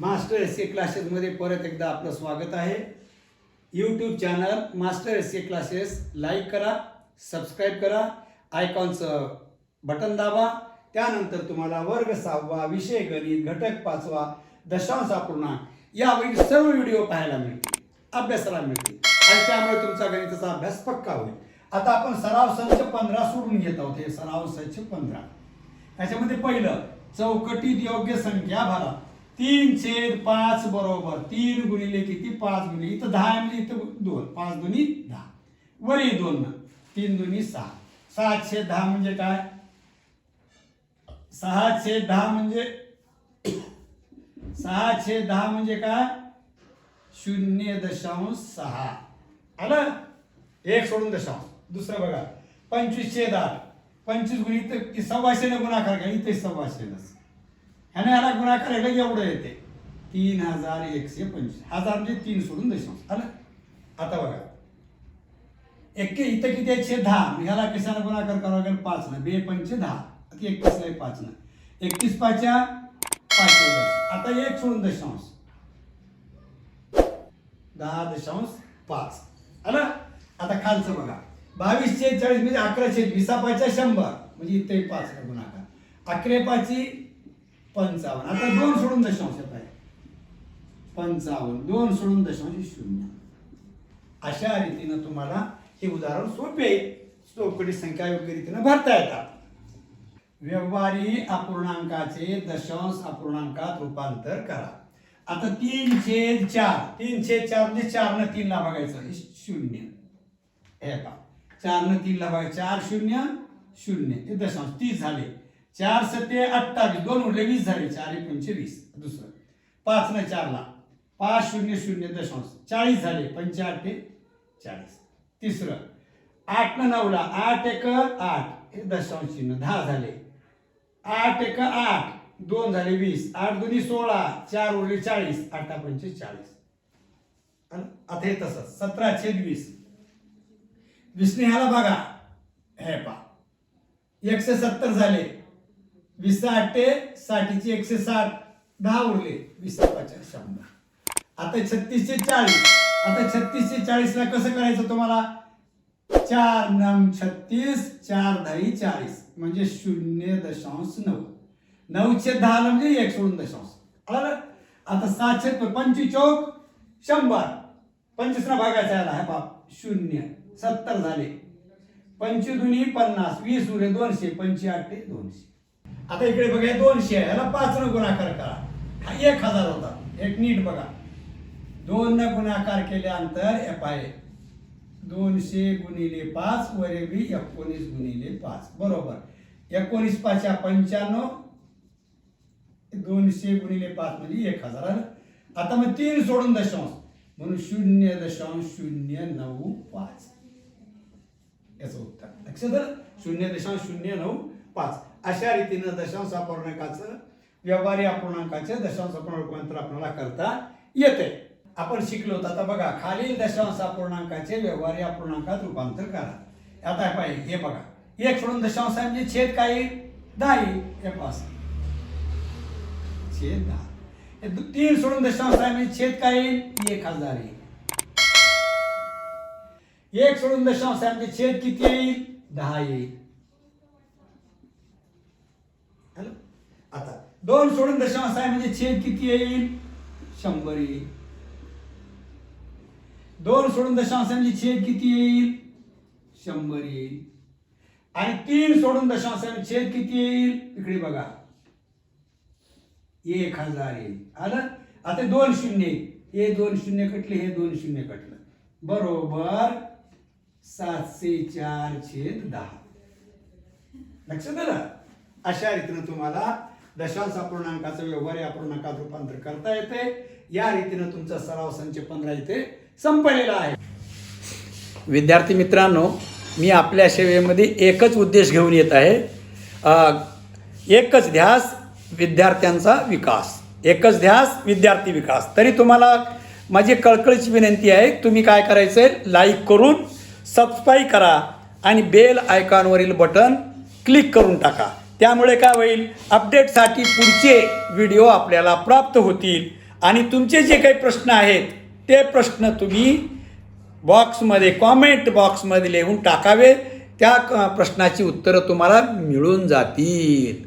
Master S ए क्लासेसमध्ये परत एकदा आपलं स्वागत आहे. YouTube channel master S A classes like करा सबस्क्राईब करा आयकॉनचं बटन दाबा. त्यानंतर तुम्हाला वर्ग सहावा विषय गणित घटक पाचवा दशांश अपूर्णांक यावरील सर्व व्हिडिओ पाहायला मिळतील. अभ्यासाला मिळतील. आणि त्यामुळे तुमचा गणिताचा अभ्यास पक्का होईल. आता आपण सराव संच पंधरा सोडून घेत आहोत. हे सराव संच पंधरा. त्याच्यामध्ये पहिलं चौकटीत योग्य संख्या भरा. तीन छेद पाच बरोबर तीन गुणिले किती? पाच गुणिले. इथं दहा म्हणजे इथं दोन. पाच दोन्ही दहा. वरी दोन ना. तीन दोन्ही सहा. सहा छेद दहा म्हणजे काय? सहा छेद दहा म्हणजे सहा छेद दहा म्हणजे काय? शून्य दशांश सहा. आलं? एक सोडून दशांश. दुसरं बघा. पंचवीस छेद आठ. पंचवीस गुणित इथं सव्वाशेने गुणाकार घ्या इथे सव्वाशेनच. ह्याने ह्याला गुणाकार केलं एवढं येते. तीन हजार एकशे पंचवीस. हजार म्हणजे तीन सोडून दशांश आलं? आता बघा. एक इथं किती आहे? दहा. ह्याला कशाला गुणाकार करावा लागेल? पाच ना बे पंचे दहा. आता एकतीस आहे पाच ना एकतीस पाचच्या पाच आता एक सोडून दशांश. दहा दशांश पाच. आलं? आता खालचं बघा. बावीस छेद चाळीस म्हणजे अकराशे वीसा. विसा शंभर. म्हणजे इथे पाच गुणाकार अकरे पाचची पंचावन्न. आता दोन सोडून दशांश येत आहे. पंचावन्न दोन सोडून दशांश शून्य. अशा रीतीनं तुम्हाला हे उदाहरण सोपे चौकटी संख्या योग्य रीतीनं भरता येतात. व्यवहारी अपूर्णांकाचे दशांश अपूर्णांकात रूपांतर करा. आता तीन छेद चार. तीन छेद चार म्हणजे चार न तीन ला बघायचं शून्य. हे का चार न तीन ला बघायचं चार शून्य शून्य. हे दशांश. तीस झाले. चार सत्ते अठ्ठावीस. दोन उरले वीस झाले. चार एक वीस. दुसरं. पाच न चारला पाच शून्य शून्य दशांश. चाळीस झाले. पंचे ते चाळीस. तिसरं. आठ न नऊला आठ एक आठ. हे दशांश चिन्ह. दहा झाले. आठ एक आठ. दोन झाले वीस. आठ दोन्ही सोळा. चार उरले चाळीस. आठा पंचे चाळीस. आता हे तसंच. सतरा छेद वीस. वीसने ह्याला बघा. हे पा एकशे सत्तर झाले. वीस आठे साठीचे एकशे साठ. दहा उरले. वीस पाचशे शंभर. आता छत्तीसशे चाळीस. आता छत्तीसशे चाळीसला कसं करायचं तुम्हाला? चार नम छत्तीस चार दही चाळीस. म्हणजे शून्य दशांश नऊ. नऊशे दहा म्हणजे एक सोडून दशांश. आलं आता सातशे पंचवीस चौक शंभर. पंचवीसला भागायचा याला हा बाप शून्य. सत्तर झाले. पंचवीस दुनी पन्नास. वीस उरे दोनशे. पंची आठे दोनशे. आता इकडे बघा दोनशे आहे. याला पाच न गुणाकार करा. हा एक हजार होता. एक नीट बघा. दोन न गुणाकार केल्यानंतर एफ आहे. दोनशे गुणिले पाच वरेवी एकोणीस गुणिले पाच. बरोबर. एकोणीस पाचशा पंच्याण्णव दोनशे गुणिले पाच म्हणजे एक हजार. आता मग तीन सोडून दशांश. म्हणून शून्य दशांश शून्य नऊ पाच. याचं उत्तर. लक्ष तर शून्य दशांश शून्य नऊ पाच. अशा रीतीनं दशांश अपूर्णांकाचं व्यवहारी अपूर्णांकाचे दशांश अपूर्णांक रूपांतर आपल्याला करता येते आपण शिकलो तर आता बघा खालील दशांश अपूर्णांकाचे व्यवहारी अपूर्णांकात रूपांतर करा. आता हे पाहिजे हे बघा. एक सोडून दशांश म्हणजे छेद काय येईल? दहा. येईल. हे पास छेद दहा. तीन सोडून दशांश आहे म्हणजे छेद काय येईल एक हजार येईल एक सोडून दशांश आहे म्हणजे छेद किती येईल? दहा येईल आता. दोन सोडून दशांश आहे म्हणजे छेद किती येईल? शंभर येईल. दोन सोडून दशांश आहे म्हणजे छेद किती येईल? शंभर येईल. आणि तीन सोडून दशांश आहे म्हणजे छेद किती येईल? इकडे बघा. एक हजार येईल. आलं? आता दोन शून्य. हे दोन शून्य कटले हे दोन शून्य कटलं. बरोबर सातशे चार छेद दहा. लक्षात आलं? अशा रीतीनं तुम्हाला दशांश अपूर्णांकाचं व्यवहारी अपूर्णांकात रूपांतर करता येते. या रीतीनं तुमचा सराव संच पंधरा इथे संपलेला आहे. विद्यार्थी मित्रांनो मी आपल्या सेवेमध्ये एकच उद्देश घेऊन येत आहे. एकच ध्यास विद्यार्थ्यांचा विकास. एकच ध्यास विद्यार्थी विकास. तरी तुम्हाला माझी कळकळीची विनंती आहे तुम्ही काय करायचं आहे लाईक करून सबस्क्राईब करा आणि बेल आयकॉनवरील बटन क्लिक करून टाका. त्यामुळे काय होईल? अपडेटसाठी पुढचे व्हिडिओ आपल्याला प्राप्त होतील. आणि तुमचे जे काही प्रश्न आहेत ते प्रश्न तुम्ही बॉक्समध्ये कॉमेंट बॉक्समध्ये लिहून टाकावे. त्या क- प्रश्नाची उत्तरं तुम्हाला मिळून जातील.